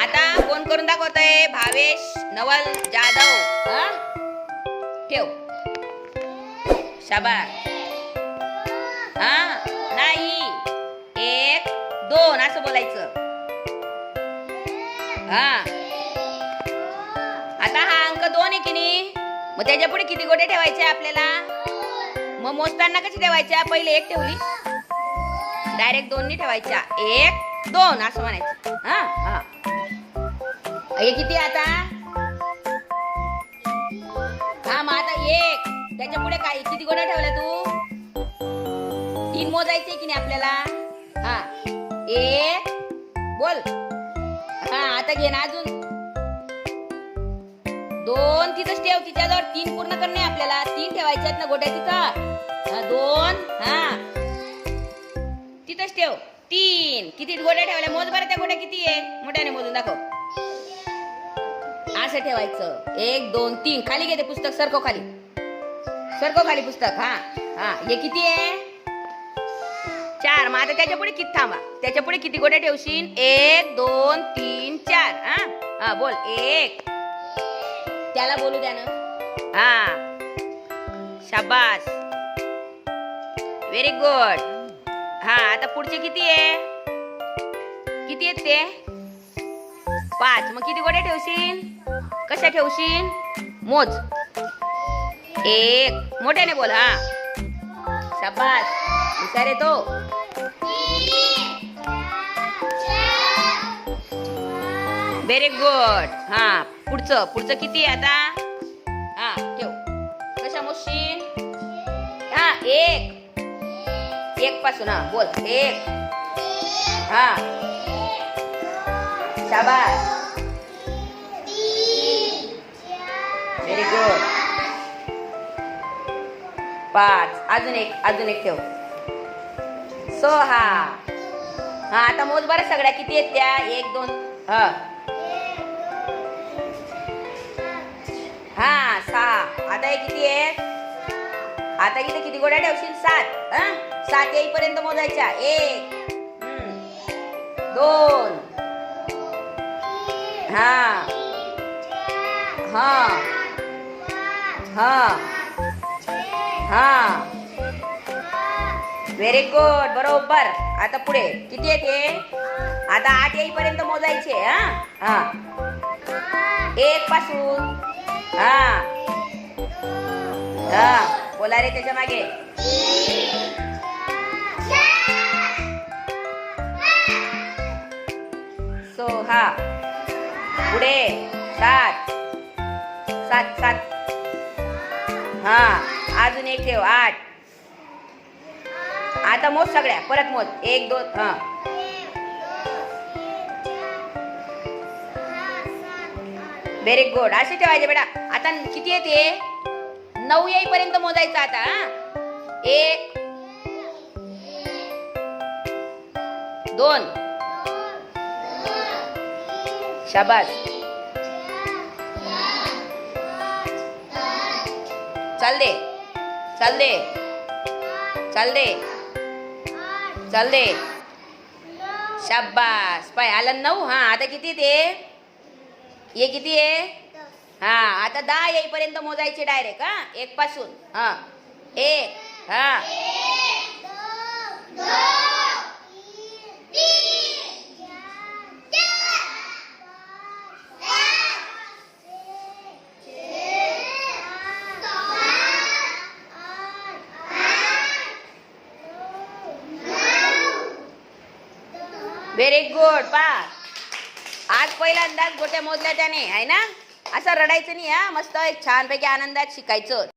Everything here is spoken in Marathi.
आता फोन करून दाखवतय भावेश नवल जाधव. ठेव. शाबा हा? नाही. एक दोन असं बोलायचं. हा. आता हा अंक दोन आहे की नाही? मग त्याच्या पुढे किती गोटे ठेवायचे आपल्याला? मग मोजताना कशी ठेवायच्या? पहिले एक ठेवली. डायरेक्ट दोन ठेवायच्या. एक दोन असं म्हणायचं. हा? हा. हे किती आता? हा मग आता एक. त्याच्या पुढे काय किती गोट्या ठेवल्या तू? तीन मोजायचे की नाही आपल्याला? हा. एक. बोल. हा आता घे ना अजून. दोन तिथंच ठेव तिच्याजवळ तीन पूर्ण करणे आपल्याला. तीन ठेवायचे आहेत ना गोट्या तिथं. हा, दोन. हा. तिथंच ठेव. तीन. किती गोट्या ठेवल्या? मोज बरं त्या गोट्या किती आहे? मोठ्याने मोजून दाखव. असं ठेवायचं. एक दोन तीन. खाली घे ते पुस्तक सरको खाली. सरको खाली पुस्तक हा. हा हे किती आहे? चार. मग आता त्याच्या पुढे किती थांबा. त्याच्या पुढे किती गोट्या ठेवशील? एक दोन तीन चार. हा? हा बोल. एक. त्याला बोलू द्या ना. हा. शाबास. व्हेरी गुड हा आता पुढचे किती आहे? किती आहेत ते? पाच. मग किती गोट्या ठेवशील? कशा ठेवशील? मोज. एक. मोठ्याने बोल हा. शाबास. विचार आहे तो. व्हेरी गुड हा पुढचं. पुढचं किती आहे आता? हा ठेव. कशा मोजशील? हा एक. एक पासून हा बोल. एक. हा. शाबास. Very good. पाच. अजून एक अजून एक ठेव. सोहा. हा आता मोज बरं सगळ्या. किती आहेत त्या? एक दोन. हा. हा सहा. आता हे किती आहे? आता इथे किती गोड्या ठेवशील? सात. हा? सात येईपर्यंत मोजायच्या. एक. दोन. हा. हा. हा. हा. व्हेरी गुड बरोबर. आता पुढे. किती येते आता आठ येईपर्यंत मोजायचे हा? हा. एक पासून. हा. हा. बोला रे त्याच्यामागे. सो हा. पुढे. सात. सात सात. हा अजून एक ठेव आठ. आता मोज सगळ्या परत मोज. एक दोन हा. व्हेरी गुड असे ठेवायचे बेटा. आता किती येते? नऊ येईपर्यंत मोजायचं आता हा. एक दोन. शाबास. चाल दे. चाल दे. चाल दे. चाल दे. शाबास. पाय आलं नऊ? हा आता किती ते? हे किती आहे हा आता दहा येईपर्यंत मोजायचे डायरेक्ट हा एक पासून. हा. एक हा. व्हेरी गुड पा आज पहिल्यांदाच गोट्या मोजल्या त्याने आहे ना? असं रडायचं नाही हा. मस्त एक छानपैकी आनंदात शिकायचं.